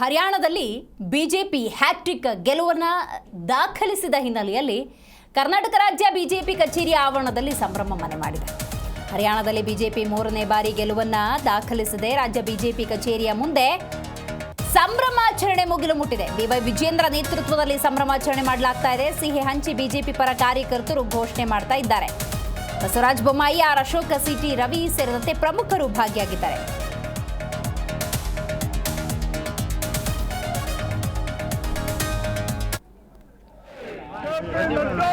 ಹರಿಯಾಣದಲ್ಲಿ BJP hat trick ಗೆಲುವನ್ನು ದಾಖಲಿಸಿದ ಹಿನ್ನೆಲೆಯಲ್ಲಿ ಕರ್ನಾಟಕ ರಾಜ್ಯ ಬಿಜೆಪಿ ಕಚೇರಿ ಆವರಣದಲ್ಲಿ ಸಂಭ್ರಮ ಮನೆ ಮಾಡಿದೆ. ಹರಿಯಾಣದಲ್ಲಿ ಬಿಜೆಪಿ ಮೂರನೇ ಬಾರಿ ಗೆಲುವನ್ನು ದಾಖಲಿಸಿದೆ ರಾಜ್ಯ ಬಿಜೆಪಿ ಕಚೇರಿಯ ಮುಂದೆ ಸಂಭ್ರಮಾಚರಣೆ ಮುಗಿಲು ಮುಟ್ಟಿದೆ. ಬಿವೈ ವಿಜೇಂದ್ರ ನೇತೃತ್ವದಲ್ಲಿ ಸಂಭ್ರಮಾಚರಣೆ ಮಾಡಲಾಗ್ತಾ ಇದೆ. ಸಿಹಿ ಹಂಚಿ ಬಿಜೆಪಿ ಪರ ಕಾರ್ಯಕರ್ತರು ಘೋಷಣೆ ಮಾಡ್ತಾ ಇದ್ದಾರೆ. Basavaraj Bommai R Ashoka C T ಸೇರಿದಂತೆ ಪ್ರಮುಖರು ಭಾಗಿಯಾಗಿದ್ದಾರೆ.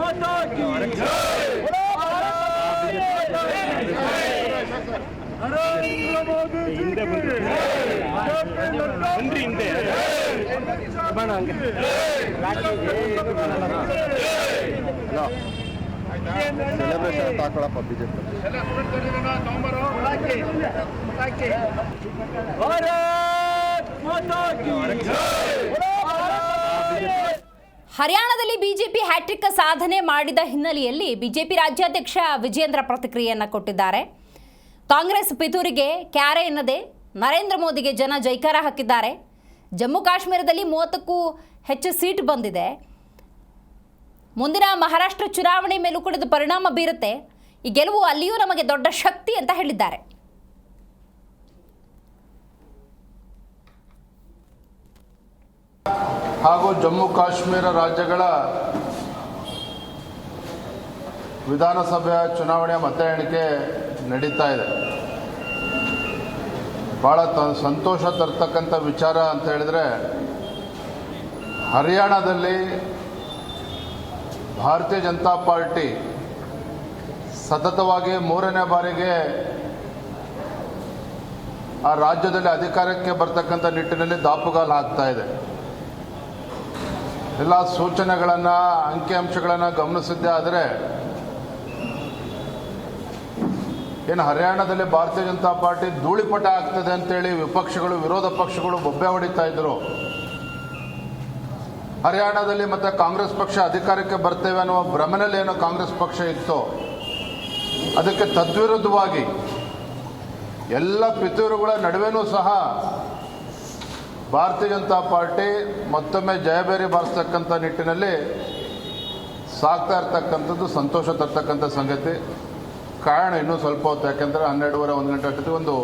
ಭಾರತ್ ಮಾತಾ ಕಿ ನರೇಂದ್ರ ಮೋದಿ ಹಿಂದೆ ಅಂದ್ರೆ ಹಿಂದೆ ಬಣ ಹಂಗೆ ಸೆಲೆಬ್ರೇಷನ್ ತಾಕೊಳಪ್ಪ ಬಿಜೆಪಿ ಭಾರತ್ ಮಾತಾ ಕಿ ಹರಿಯಾಣದಲ್ಲಿ ಬಿಜೆಪಿ ಹ್ಯಾಟ್ರಿಕ್ ಸಾಧನೆ ಮಾಡಿದ ಹಿನ್ನೆಲೆಯಲ್ಲಿ ಬಿಜೆಪಿ ರಾಜ್ಯಾಧ್ಯಕ್ಷ ವಿಜೇಂದ್ರ ಪ್ರತಿಕ್ರಿಯೆಯನ್ನು ಕೊಟ್ಟಿದ್ದಾರೆ. ಕಾಂಗ್ರೆಸ್ ಪಿತೂರಿಗೆ ಕ್ಯಾರೆ ಎನ್ನದೆ ನರೇಂದ್ರ ಮೋದಿಗೆ ಜನ ಜೈಕಾರ ಹಾಕಿದ್ದಾರೆ. ಜಮ್ಮು ಕಾಶ್ಮೀರದಲ್ಲಿ ಮೂವತ್ತಕ್ಕೂ ಹೆಚ್ಚು ಸೀಟ್ ಬಂದಿದೆ. ಮುಂದಿನ ಮಹಾರಾಷ್ಟ್ರ ಚುನಾವಣೆ ಮೇಲೂ ಕೂಡ ಪರಿಣಾಮ ಬೀರುತ್ತೆ. ಈ ಗೆಲುವು ಅಲ್ಲಿಯೂ ನಮಗೆ ದೊಡ್ಡ ಶಕ್ತಿ ಅಂತ ಹೇಳಿದ್ದಾರೆ. ಹಾಗೂ ಜಮ್ಮು ಕಾಶ್ಮೀರ ರಾಜ್ಯಗಳ ವಿಧಾನಸಭೆಯ ಚುನಾವಣೆಯ ಮತ ಎಣಿಕೆ ನಡೀತಾ ಇದೆ. ಭಾಳ ತ, ಸಂತೋಷ ತರ್ತಕ್ಕಂಥ ವಿಚಾರ ಅಂತ ಹೇಳಿದರೆ, ಹರಿಯಾಣದಲ್ಲಿ ಭಾರತೀಯ ಜನತಾ ಪಾರ್ಟಿ ಸತತವಾಗಿ ಮೂರನೇ ಬಾರಿಗೆ ಆ ರಾಜ್ಯದಲ್ಲಿ ಅಧಿಕಾರಕ್ಕೆ ಬರ್ತಕ್ಕಂಥ ನಿಟ್ಟಿನಲ್ಲಿ ದಾಪುಗಾಲು ಆಗ್ತಾ ಇದೆ. ಎಲ್ಲ ಸೂಚನೆಗಳನ್ನು, ಅಂಕಿಅಂಶಗಳನ್ನು ಗಮನಿಸಿದ್ದೇ ಆದರೆ, ಏನು ಹರಿಯಾಣದಲ್ಲಿ ಭಾರತೀಯ ಜನತಾ ಪಾರ್ಟಿ ಧೂಳಿಪಟ ಆಗ್ತದೆ ಅಂತೇಳಿ ವಿಪಕ್ಷಗಳು, ವಿರೋಧ ಪಕ್ಷಗಳು ಬೊಬ್ಬೆ ಹೊಡಿತಾ ಇದ್ರು. ಹರಿಯಾಣದಲ್ಲಿ ಮತ್ತೆ ಕಾಂಗ್ರೆಸ್ ಪಕ್ಷ ಅಧಿಕಾರಕ್ಕೆ ಬರ್ತೇವೆ ಅನ್ನುವ ಭ್ರಮನಲ್ಲಿ ಏನೋ ಕಾಂಗ್ರೆಸ್ ಪಕ್ಷ ಇತ್ತು. ಅದಕ್ಕೆ ತದ್ವಿರುದ್ಧವಾಗಿ ಎಲ್ಲ ಪಿತೂರುಗಳ ನಡುವೆನೂ ಸಹ ಭಾರತೀಯ ಜನತಾ ಪಾರ್ಟಿ ಮತ್ತೊಮ್ಮೆ ಜಯಬೇರಿ ಬಾರಿಸ್ತಕ್ಕಂಥ ನಿಟ್ಟಿನಲ್ಲಿ ಸಾಗ್ತಾ ಇರ್ತಕ್ಕಂಥದ್ದು, ಸಂತೋಷ ತರ್ತಕ್ಕಂಥ ಸಂಗತಿ. ಕಾರಣ ಇನ್ನೂ ಸ್ವಲ್ಪ ಹೊತ್ತು, ಯಾಕೆಂದರೆ ಹನ್ನೆರಡುವರೆ, ಒಂದು ಗಂಟೆ ಅಷ್ಟೊತ್ತಿಗೆ ಒಂದು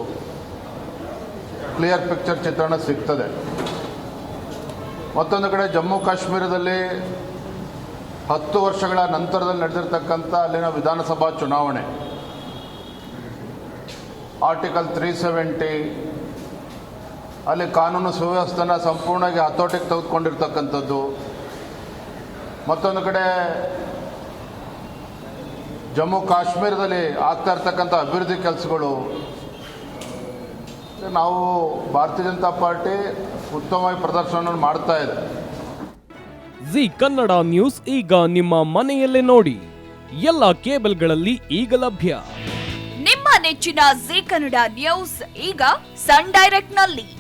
ಕ್ಲಿಯರ್ ಪಿಕ್ಚರ್ ಚಿತ್ರಣ ಸಿಗ್ತದೆ. ಮತ್ತೊಂದು ಕಡೆ ಜಮ್ಮು ಕಾಶ್ಮೀರದಲ್ಲಿ ಹತ್ತು ವರ್ಷಗಳ ನಂತರದಲ್ಲಿ ನಡೆದಿರ್ತಕ್ಕಂಥ ಅಲ್ಲಿನ ವಿಧಾನಸಭಾ ಚುನಾವಣೆ. ಆರ್ಟಿಕಲ್ ತ್ರೀ ಸೆವೆಂಟಿ ಅಲ್ಲಿ ಕಾನೂನು ಸುವ್ಯವಸ್ಥೆನ ಸಂಪೂರ್ಣವಾಗಿ ಹತೋಟಿಗೆ ತೆಗೆದುಕೊಂಡಿರ್ತಕ್ಕಂಥದ್ದು. ಮತ್ತೊಂದು ಕಡೆ ಜಮ್ಮು ಕಾಶ್ಮೀರದಲ್ಲಿ ಆಗ್ತಾ ಇರ್ತಕ್ಕಂಥ ಅಭಿವೃದ್ಧಿ ಕೆಲಸಗಳು. ನಾವು ಭಾರತೀಯ ಜನತಾ ಪಾರ್ಟಿ ಉತ್ತಮವಾಗಿ ಪ್ರದರ್ಶನವನ್ನು ಮಾಡ್ತಾ ಇದೆ. ಜಿ ಕನ್ನಡ ನ್ಯೂಸ್ ಈಗ ನಿಮ್ಮ ಮನೆಯಲ್ಲೇ ನೋಡಿ. ಎಲ್ಲ ಕೇಬಲ್ಗಳಲ್ಲಿ ಈಗ ಲಭ್ಯ. ನಿಮ್ಮ ನೆಚ್ಚಿನ ಜಿ ಕನ್ನಡ ನ್ಯೂಸ್ ಈಗ ಸನ್ ಡೈರೆಕ್ಟ್ನಲ್ಲಿ